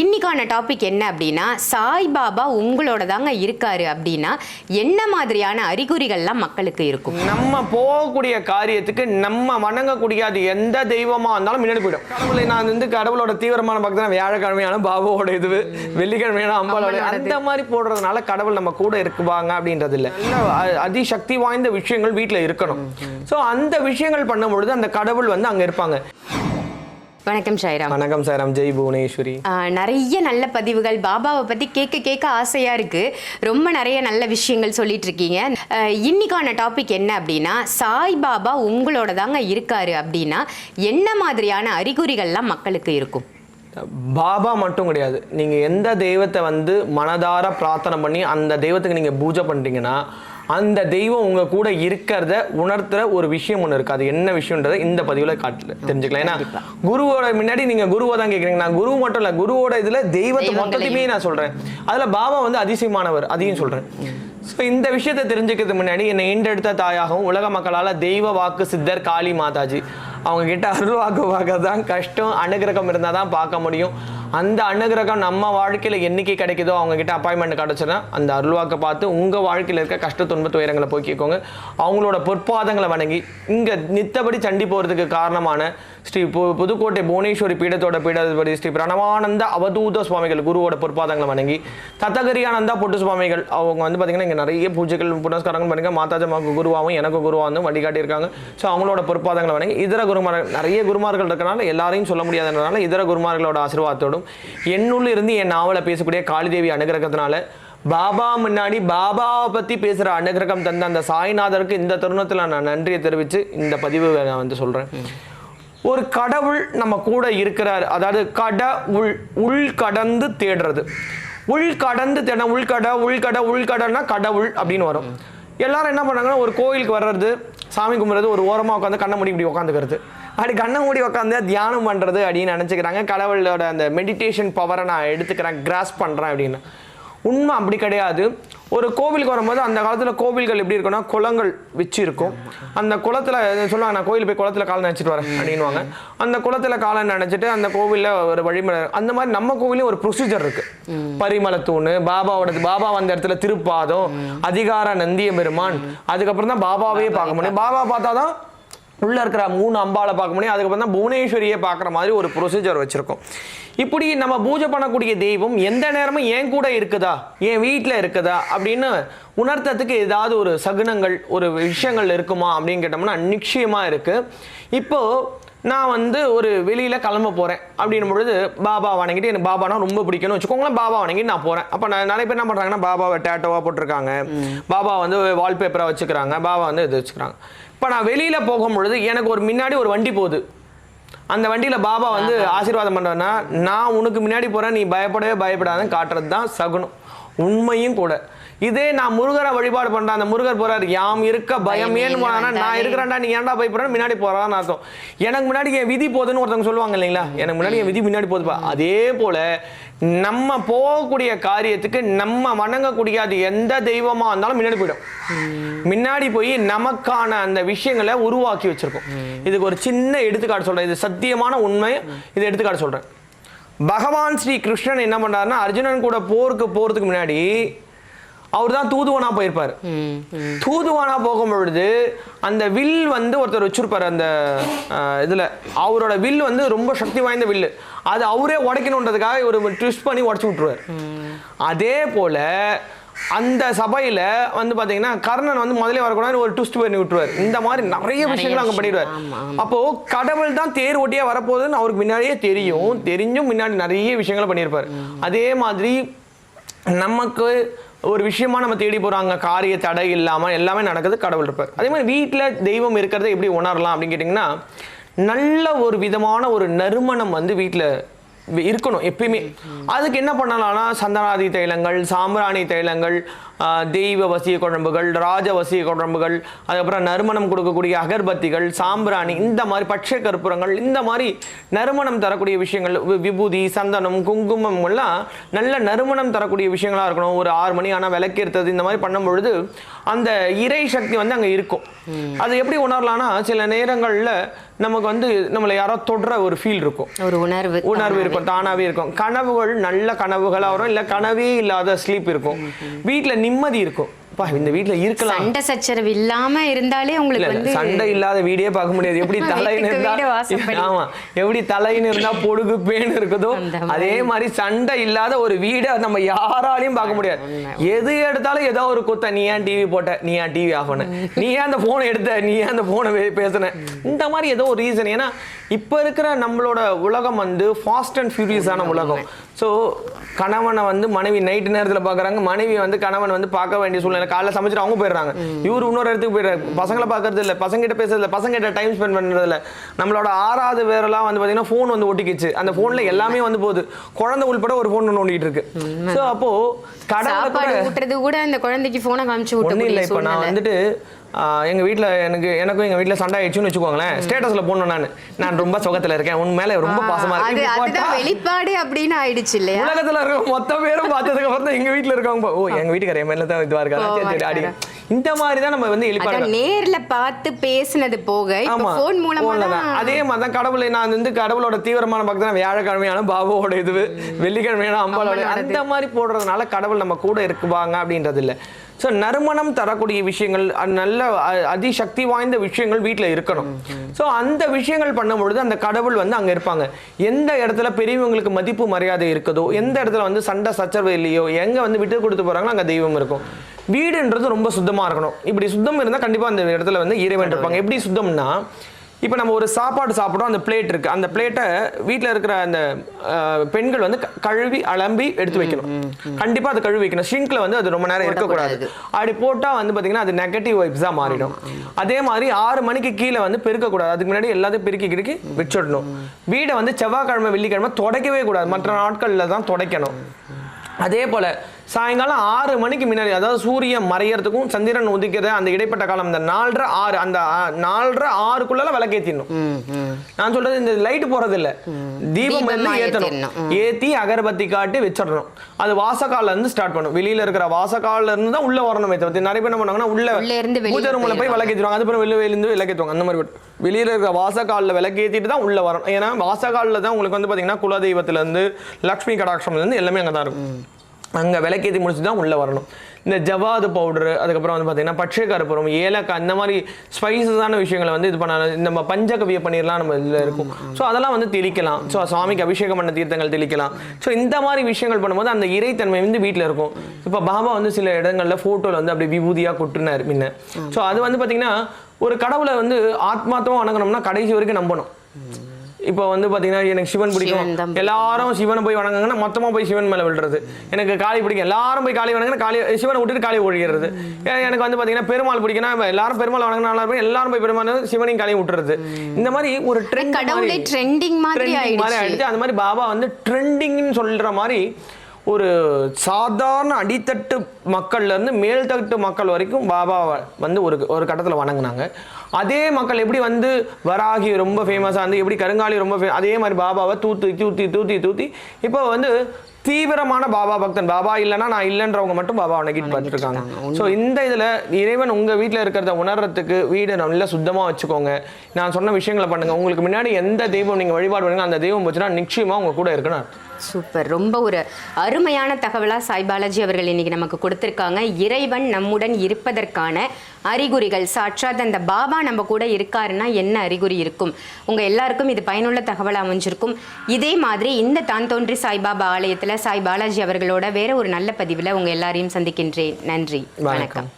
இன்னைக்கான டாபிக் என்ன அப்படின்னா சாய்பாபா உங்களோட தாங்க இருக்காரு அப்படின்னா என்ன மாதிரியான அறிகுறிகள்லாம் மக்களுக்கு இருக்கும்? நம்ம போகக்கூடிய காரியத்துக்கு நம்ம வணங்கக்கூடிய அது எந்த தெய்வமா இருந்தாலும் முன்னாடி போயிடும். கடவுளை நான் வந்து கடவுளோட தீவிரமான பக்தன் வியாழக்கிழமையான பாபாவோட இது வெள்ளிக்கிழமையான அம்பாலோட. அந்த மாதிரி போடுறதுனால கடவுள் நம்ம கூட இருக்குவாங்க அப்படின்றது இல்லை அதிசக்தி வாய்ந்த விஷயங்கள் வீட்டில் இருக்கணும். ஸோ அந்த விஷயங்கள் பண்ணும் பொழுது அந்த கடவுள் வந்து அங்கே இருப்பாங்க. வணக்கம் ஷாய்ராம் வணக்கம் சார் ஜெய் புவனேஸ்வரி. நிறைய நல்ல பதிவுகள் பாபாவை பற்றி கேட்க கேட்க ஆசையாக இருக்குது ரொம்ப நிறைய நல்ல விஷயங்கள் சொல்லிட்டு இருக்கீங்க. இன்னைக்கான டாபிக் என்ன அப்படின்னா சாய்பாபா உங்களோட தாங்க இருக்காரு அப்படின்னா என்ன மாதிரியான அறிகுறிகள்லாம் மக்களுக்கு இருக்கும்? பாபா மட்டும் கிடையாது. நீங்க எந்த தெய்வத்தை வந்து மனதார பிரார்த்தனை பண்ணி அந்த தெய்வத்துக்கு நீங்க பூஜை பண்றீங்கன்னா அந்த தெய்வம் உங்க கூட இருக்கிறத உணர்த்துற ஒரு விஷயம் ஒன்று இருக்கு. அது என்ன விஷயம்ன்றதை இந்த பதிவுல காட்டு தெரிஞ்சுக்கலாம். ஏன்னா குருவோட முன்னாடி நீங்க குருவை தான் கேட்குறீங்க நான் குரு மட்டும் இல்ல குருவோட இதுல தெய்வத்தை. மொத்தத்தையுமே நான் சொல்றேன். அதுல பாபா வந்து அதிசயமானவர் அதையும் சொல்றேன். ஸோ இந்த விஷயத்தை தெரிஞ்சுக்கிறதுக்கு முன்னாடி என்னை ஈண்டெடுத்த தாயாகவும் உலக மக்களால் தெய்வ வாக்கு சித்தர் காளி மாதாஜி. அவங்க கிட்ட அருள் வாக்கு பார்க்க தான் கஷ்டம். அனுகிரகம் இருந்தால் தான் பார்க்க முடியும். அந்த அனுகிரகம் நம்ம வாழ்க்கையில் என்றைக்கு கிடைக்குதோ அவங்கக்கிட்ட அப்பாயின்மெண்ட் கிடச்சுன்னா அந்த அருள்வாக்கை பார்த்து உங்கள் வாழ்க்கையில் இருக்க கஷ்ட துன்ப துயரங்களை போக்கிக்கோங்க. அவங்களோட பொற்பாதங்களை வணங்கி இங்கே நித்தபடி சண்டி போகிறதுக்கு காரணமான ஸ்ரீ பு- புதுக்கோட்டை புவனேஸ்வரி பீடத்தோட பீடாதிபதி ஸ்ரீ பிரணவானந்த அவதூத சுவாமிகள் குருவோட பொற்பாதங்களை வணங்கி தத்தகரியானந்தா பொட்டு சுவாமிகள் அவங்க வந்து பார்த்தீங்கன்னா இங்கே நிறைய பூஜைகள் புனஸ்காரங்கள் பண்ணுங்க. மாதாஜமாவுக்கு குருவாகவும் எனக்கு குருவாகவும் வழிகாட்டியிருக்காங்க. ஸோ அவங்களோட பொற்பாதங்களை வணங்கி இதர குருமார்கள் நிறைய குருமார்கள் இருக்கனால எல்லாரையும் சொல்ல முடியாதனால இதர குருமார்களோட ஆசீர்வாதத்தோடும் என்னுள்ள இருந்து என் நாவலை பேசக்கூடிய காளிதேவி அனுகிரகத்தினால பாபா முன்னாடி பாபாவை பற்றி பேசுகிற அனுகிரகம் தந்த அந்த சாய்நாதருக்கு இந்த தருணத்தில் நான் நன்றியை தெரிவித்து இந்த பதிவு நான் வந்து சொல்கிறேன் ஒரு கடவுள் நம்ம கூட இருக்கிறார். அதாவது கட உள் உள் கடந்து தேடுறது. உள் கடந்து தேட உள்கட உள்கட உள்கடன்னா கடவுள் அப்படின்னு வரும். எல்லாரும் என்ன பண்ணாங்கன்னா ஒரு கோயிலுக்கு வர்றது சாமி கும்பிட்றது ஒரு ஓரமாக உட்காந்து கண்ணை முடி இப்படி உட்காந்துக்கிறது. அப்படி கண்ணை மூடி உட்காந்து தியானம் பண்ணுறது அப்படின்னு நினச்சிக்கிறாங்க. கடவுளோட அந்த மெடிடேஷன் பவரை நான் எடுத்துக்கிறேன் கிராஸ் பண்ணுறேன் அப்படின்னு. உண்மை அப்படி கிடையாது. ஒரு கோவிலுக்கு வரும்போது அந்த காலத்தில் கோவில்கள் எப்படி இருக்கும்னா குளங்கள் வச்சு இருக்கும் அந்த குளத்தில் சொல்லுவாங்க நான் கோயில் போய் குளத்துல காலை நினச்சிட்டு வரேன் அப்படின்வாங்க அந்த குளத்துல காலை நினச்சிட்டு அந்த கோவிலில் ஒரு வழிமுறை அந்த மாதிரி நம்ம கோவிலையும் ஒரு ப்ரொசீஜர் இருக்கு. பரிமளத்தூண் பாபாவோட பாபா வந்த இடத்துல திருப்பாதம் அதிகார நந்திய பெருமான் அதுக்கப்புறம் தான் பாபாவே பார்க்க முடியும். பாபா பார்த்தா தான் உள்ளே இருக்கிற மூணு அம்பாளை பார்க்க முடியும். அதுக்கப்புறம் தான் புவனேஸ்வரியை பார்க்குற மாதிரி ஒரு ப்ரொசீஜர் வச்சுருக்கோம். இப்படி நம்ம பூஜை பண்ணக்கூடிய தெய்வம் எந்த நேரமும் என் கூட இருக்குதா? என் வீட்டில் இருக்குதா? அப்படின்னு உணர்த்தத்துக்கு ஏதாவது ஒரு சகுனங்கள் ஒரு விஷயங்கள் இருக்குமா அப்படின்னு கேட்டோம்னா நிச்சயமாக இருக்குது இப்போது நான் வந்து ஒரு வெளியில கிளம்ப போறேன். அப்படின்னும் பொழுது பாபா வணங்கிட்டு எனக்கு பாபானா ரொம்ப பிடிக்கும்னு வச்சுக்கோங்களேன் பாபா வணங்கிட்டு நான் போறேன். அப்போ நான் நிறைய பேர் என்ன பண்றாங்கன்னா பாபாவை டேட்டோவா போட்டிருக்காங்க. பாபா வந்து வால்பேப்பரா வச்சுக்கிறாங்க. பாபா வந்து இது வச்சுக்கிறாங்க. இப்போ நான் வெளியில போகும் பொழுது எனக்கு ஒரு முன்னாடி ஒரு வண்டி போகுது. அந்த வண்டியில பாபா வந்து ஆசீர்வாதம் பண்றேன்னா நான் உனக்கு முன்னாடி போறேன் நீ பயப்படவே பயப்படாதன்னு காட்டுறது தான் சகுனம். உண்மையும் கூட. இதே நான் முருகரை வழிபாடு பண்றேன். அந்த முருகர் போறாரு. யாம் இருக்க பயம் ஏன்னு போனா நான் இருக்கிறேன்டா நீ ஏன்டா பயப்படுறேன் முன்னாடி போறான்னு அர்த்தம். எனக்கு முன்னாடி என் விதி போகுதுன்னு ஒருத்தவங்க சொல்லுவாங்க இல்லைங்களா? எனக்கு முன்னாடி என் விதி முன்னாடி போகுதுப்பா அதே போல நம்ம போகக்கூடிய காரியத்துக்கு நம்ம வணங்கக்கூடிய அது எந்த தெய்வமா இருந்தாலும் முன்னாடி போயிடும். முன்னாடி போய் நமக்கான அந்த விஷயங்களை உருவாக்கி வச்சிருக்கோம். இதுக்கு ஒரு சின்ன எடுத்துக்காட்டு சொல்றேன். இது சத்தியமான உண்மை. இது எடுத்துக்காட்டு சொல்றேன். பகவான் ஸ்ரீ கிருஷ்ணன் என்ன பண்றாருன்னா அர்ஜுனன் கூட போருக்கு போறதுக்கு முன்னாடி அவர் தான் தூதுவனா போயிருப்பாரு. தூதுவானா போகும் பொழுது அந்த வில் வந்து ஒருத்தர் வச்சிருப்பாரு அந்த இதுல. அவரோட வில் வந்து ரொம்ப சக்தி வாய்ந்த வில்லு. அது அவரே உடைக்கணுன்றதுக்காக ஒரு ட்விஸ்ட் பண்ணி உடச்சு விட்டுருவார். அதே போல அந்த சபையில வந்து பாத்தீங்கன்னா கர்ணன் வந்து முதல்ல வரக்கூடாது ஒரு ட்விஸ்ட் பண்ணி விட்டுருவார். இந்த மாதிரி நிறைய விஷயங்கள் அங்க. பண்ணிடுவார். அப்போ கடவுள் தான் தேர் ஓட்டியா வரப்போகுதுன்னு அவருக்கு முன்னாடியே தெரியும். தெரிஞ்சும் முன்னாடி நிறைய விஷயங்களை பண்ணியிருப்பார். அதே மாதிரி நமக்கு ஒரு விஷயமா நம்ம தேடி போகிறாங்க காரிய தடை இல்லாமல் எல்லாமே நடக்குது கடவுள் இருப்பார். அதே மாதிரி வீட்டில் தெய்வம் இருக்கிறத எப்படி உணரலாம் அப்படின்னு கேட்டிங்கன்னா நல்ல ஒரு விதமான ஒரு நறுமணம் வந்து வீட்டில் இருக்கணும் எப்பயுமே. அதுக்கு என்ன பண்ணலாம்னா சந்தனாதி தைலங்கள் சாம்பிராணி தைலங்கள் தெய்வ வசிய குழம்புகள் ராஜ வசிய குழம்புகள் அதுக்கப்புறம் நறுமணம் கொடுக்கக்கூடிய அகர்பத்திகள் சாம்பிராணி இந்த மாதிரி பச்சை கற்பூரங்கள் இந்த மாதிரி நறுமணம் தரக்கூடிய விஷயங்கள் விபூதி சந்தனம் குங்குமம் எல்லாம் நல்ல நறுமணம் தரக்கூடிய விஷயங்களா இருக்கணும். ஒரு ஆறு மணி ஆனால் விளக்கேறுறது இந்த மாதிரி பண்ணும் பொழுது அந்த இறை சக்தி வந்து அங்கே இருக்கும். அது எப்படி உணரலாம்னா சில நேரங்கள்ல நமக்கு வந்து நம்மளை யாரோ தொடுற ஒரு ஃபீல் இருக்கும். ஒரு உணர்வு உணர்வு இருக்கும். தானாவே இருக்கும். கனவுகள் நல்ல கனவுகளா வரும் இல்ல கனவே இல்லாத ஸ்லீப் இருக்கும். வீட்ல நிம்மதி இருக்கும். பா இந்த வீட்ல இருக்கலாம். சண்டை சச்சரவு இல்லாம இருந்தாலே உங்களுக்கு வந்து சண்டை இல்லாத வீடே பார்க்க முடியாது. எப்படி தலைன்னு இருந்தா. ஆமா எப்படி தலைன்னு இருந்தா பொடுகு பேன் இருக்குதோ. அதே மாதிரி சண்டை இல்லாத ஒரு வீடை நம்ம யாராலையும் பார்க்க முடியாது. எது எடுத்தாலும் ஏதோ ஒரு குத்த நீ ஏன் டிவி போட்ட? நீ ஏன் டிவி ஆஃப் பண்ண? நீ ஏன் அந்த போனை எடுத்த? நீ ஏன் அந்த போனை பேசுன. இந்த மாதிரி ஏதோ ஒரு ரீசன் ஏன்னா இப்ப இருக்கிற நம்மளோட உலகம் வந்து ஃபாஸ்ட் அண்ட் ஃபியூரியஸான உலகம். ஸோ கணவனை வந்து மனைவி நைட்டு நேரத்தில் பார்க்குறாங்க மனைவி வந்து கணவன் வந்து பார்க்க வேண்டிய சூழ்நிலை. காலைல சமைச்சிட்டு அவங்க போயிடுறாங்க. இவர் இன்னொரு இடத்துக்கு போயிடுறாரு. பசங்களை பார்க்கறது இல்லை. பசங்கிட்ட பேசுறது இல்லை பசங்கிட்ட டைம் ஸ்பெண்ட் பண்ணுறது இல்லை நம்மளோட ஆறாவது பேரெல்லாம் வந்து பார்த்தீங்கன்னா ஃபோன் வந்து ஒட்டிக்கிச்சு. அந்த ஃபோனில் எல்லாமே வந்து போகுது. குழந்தை உள்பட ஒரு ஃபோன் நோண்டிட்டு இருக்கு. ஸோ அப்போ கடவுளை கூட அந்த குழந்தைக்கு போனை காமிச்சு ஒன்றும் இல்லை. இப்போ நான் வந்துட்டு ஆஹ், எங்க வீட்ல எனக்கு எனக்கும் எங்க வீட்ல சண்டை ஆயிடுச்சுன்னு வச்சுக்கோங்களேன். ஸ்டேட்டஸ்ல போடணும் நான். நான் ரொம்ப சுகத்துல இருக்கேன். உன் மேல ரொம்ப பாசமா அது இருக்கேன் வெளிப்பாடு அப்படின்னு ஆயிடுச்சு இல்லையா? உலகத்துல இருக்க மொத்த பேரும் பார்த்ததுக்கு அப்புறம் தான் எங்க வீட்ல இருக்கவங்க ஓ எங்க வீட்டுக்கார மேல தான் இதுவா இருக்காரு? சரி அடி. இந்த மாதிரி தான் நம்ம வந்து எழுப்பாடு நேர்ல பார்த்து பேசுனது போக இப்ப ஆமா போன் மூலமா தான் தான். அதே மாதிரி தான் கடவுளை நான் வந்து கடவுளோட தீவிரமான பக்தன் வியாழக்கிழமையான பாபாவோட இது வெள்ளிக்கிழமையான அம்பாலோட அந்த மாதிரி போடுறதுனால கடவுள் நம்ம கூட இருக்குவாங்க அப்படின்றது இல்ல. ஸோ நறுமணம் தரக்கூடிய விஷயங்கள் நல்ல அதிசக்தி வாய்ந்த விஷயங்கள் வீட்டில் இருக்கணும். ஸோ அந்த விஷயங்கள் பண்ணும் பொழுது அந்த கடவுள் வந்து அங்கே இருப்பாங்க. எந்த இடத்துல பெரியவங்களுக்கு மதிப்பு மரியாதை இருக்குதோ எந்த இடத்துல வந்து சண்டை சச்சரவு இல்லையோ எங்கே வந்து விட்டு கொடுத்து போகிறாங்களோ அங்கே தெய்வம் இருக்கும். வீடுன்றது ரொம்ப சுத்தமாக இருக்கணும். இப்படி சுத்தம் இருந்தால் கண்டிப்பாக அந்த இடத்துல வந்து இறைவன் இருப்பாங்க. எப்படி சுத்தம்னா இப்போ நம்ம ஒரு சாப்பாடு சாப்பிட்றோம் அந்த பிளேட் இருக்கு. அந்த பிளேட்டை வீட்டில் இருக்கிற அந்த பெண்கள் வந்து கழுவி அலம்பி எடுத்து வைக்கணும். கண்டிப்பா அது கழுவி வைக்கணும். ஷிங்க்ல வந்து அது ரொம்ப நேரம் இருக்கக்கூடாது. அப்படி போட்டா வந்து பாத்தீங்கன்னா அது நெகட்டிவ் வைப்ஸா மாறிடும். அதே மாதிரி ஆறு மணிக்கு கீழே வந்து பெருக்கக்கூடாது. அதுக்கு முன்னாடி எல்லாத்தையும் பெருக்கி கிடுக்கி வச்சிடணும். வீடை வந்து செவ்வாய்க்கிழமை வெள்ளிக்கிழமை துடைக்கவே கூடாது. மற்ற நாட்கள்ல தான் துடைக்கணும். அதே போல சாயங்காலம் ஆறு மணிக்கு முன்னாடி அதாவது சூரியன் மறையறதுக்கும் சந்திரன் உதிக்கிறது அந்த இடைப்பட்ட காலம் இந்த நாலரை ஆறு அந்த நாலரை ஆறுக்குள்ள விளக்கேத்திடணும். நான் சொல்றது இந்த லைட் போறது இல்ல தீபம் வந்து ஏத்தணும். ஏத்தி அகர்பத்தி காட்டி வச்சிடணும். அது வாசக்கால்ல இருந்து ஸ்டார்ட் பண்ணும் வெளியில இருக்கிற வாசக்கால்ல இருந்து தான் உள்ள வரணுமே தவிர்த்து நிறைய பேர் என்ன பண்ணுவாங்கன்னா உள்ள இருந்து வெளிய பூஜை ரூம்ல போய் போயிடுவாங்க. விளக்கேற்றிடுவாங்க அதுக்கப்புறம் வெளில வெளியிருந்து விளக்கேற்றுவாங்க அந்த மாதிரி. வெளியில இருக்கிற வாசக்கால்ல விளக்கேத்திட்டு தான் உள்ள வரணும். ஏன்னா வாசக்கால்ல தான் உங்களுக்கு வந்து பாத்தீங்கன்னா குலதெய்வத்துல இருந்து லக்ஷ்மி கடாட்சம்ல இருந்து எல்லாமே அங்க தான் இருக்கும் அங்க விளக்கேத்தி முடிச்சு தான் உள்ள வரணும். இந்த ஜவாது பவுடர் அதுக்கப்புறம் வந்து பார்த்தீங்கன்னா பச்சை கருப்புரம் ஏலக்காய் இந்த மாதிரி ஸ்பைசஸான விஷயங்களை வந்து இது பண்ண நம்ம பஞ்சகவிய பன்னீர்லாம் நம்ம இதில் இருக்கும். ஸோ அதெல்லாம் வந்து தெளிக்கலாம். ஸோ சுவாமிக்கு அபிஷேகம் பண்ண தீர்த்தங்கள் தெளிக்கலாம். ஸோ இந்த மாதிரி விஷயங்கள் பண்ணும்போது அந்த இறைத்தன்மை வந்து வீட்டில் இருக்கும். இப்போ பாபா வந்து சில இடங்கள்ல ஃபோட்டோவில் வந்து அப்படி விபூதியாக கொட்டுனார் முன்ன. ஸோ அது வந்து பார்த்தீங்கன்னா ஒரு கடவுளை வந்து ஆத்மாத்தம் வணங்கணும்னா கடைசி வரைக்கும் நம்பணும். இப்போ வந்து பாத்தீங்கன்னா எனக்கு சிவன் பிடிக்கும். எல்லாரும் சிவனை போய் வணங்குங்கன்னா மொத்தமா போய் சிவன் மேல விழுறது. எனக்கு காளி பிடிக்கும். எல்லாரும் போய் காளி வணங்குனா காளி சிவனை விட்டுட்டு காளி ஒழிகிறது எனக்கு வந்து பாத்தீங்கன்னா பெருமாள் பிடிக்கும்னா எல்லாரும் பெருமாள் வணங்கினா நல்லா இருக்கும். எல்லாரும் போய் பெருமாள் சிவனையும் காளியும் விட்டுறது. இந்த மாதிரி ஒரு ட்ரெண்ட் மாதிரி ஆயிடுச்சு. அந்த மாதிரி பாபா வந்து ட்ரெண்டிங்னு சொல்ற மாதிரி ஒரு சாதாரண அடித்தட்டு மக்கள்ல இருந்து மேல்தட்டு மக்கள் வரைக்கும் பாபா வந்து ஒரு ஒரு கட்டத்துல வணங்குனாங்க. அதே மக்கள் எப்படி வந்து வராகி ரொம்ப ஃபேமஸாக வந்து எப்படி கருங்காலி ரொம்ப fa- அதே மாதிரி பாபாவை தூத்தி தூத்தி தூத்தி தூத்தி இப்போ வந்து தீவிரமான பாபா பக்தன். பாபா இல்லைன்னா நான் இல்லைன்றவங்க மட்டும் பாபாவை நெகிட் பண்ணிட்டு இருக்காங்க. ஸோ இந்த இதுல இறைவன் உங்க வீட்ல இருக்கிறத உணர்றதுக்கு வீடை நல்லா சுத்தமா வச்சுக்கோங்க. நான் சொன்ன விஷயங்களை பண்ணுங்க. உங்களுக்கு முன்னாடி எந்த தெய்வம் நீங்க வழிபாடு பண்ணுங்க அந்த தெய்வம் போச்சுன்னா நிச்சயமா உங்க கூட இருக்குன்னு. சூப்பர். ரொம்ப ஒரு அருமையான தகவலா சாய் பாலாஜி அவர்கள் இன்னைக்கு நமக்கு கொடுத்திருக்காங்க. இறைவன் நம்முடன் இருப்பதற்கான அறிகுறிகள். சாட்சாத் அந்த பாபா நம்ம கூட இருக்காருன்னா என்ன அறிகுறி இருக்கும்? உங்க எல்லாருக்கும் இது பயனுள்ள தகவல் அமைஞ்சிருக்கும். இதே மாதிரி இந்த தான் தோன்றி சாய்பாபா ஆலயத்துல சாய் பாலாஜி அவர்களோட வேற ஒரு நல்ல பதிவுல உங்க எல்லாரையும் சந்திக்கின்றேன். நன்றி. வணக்கம்.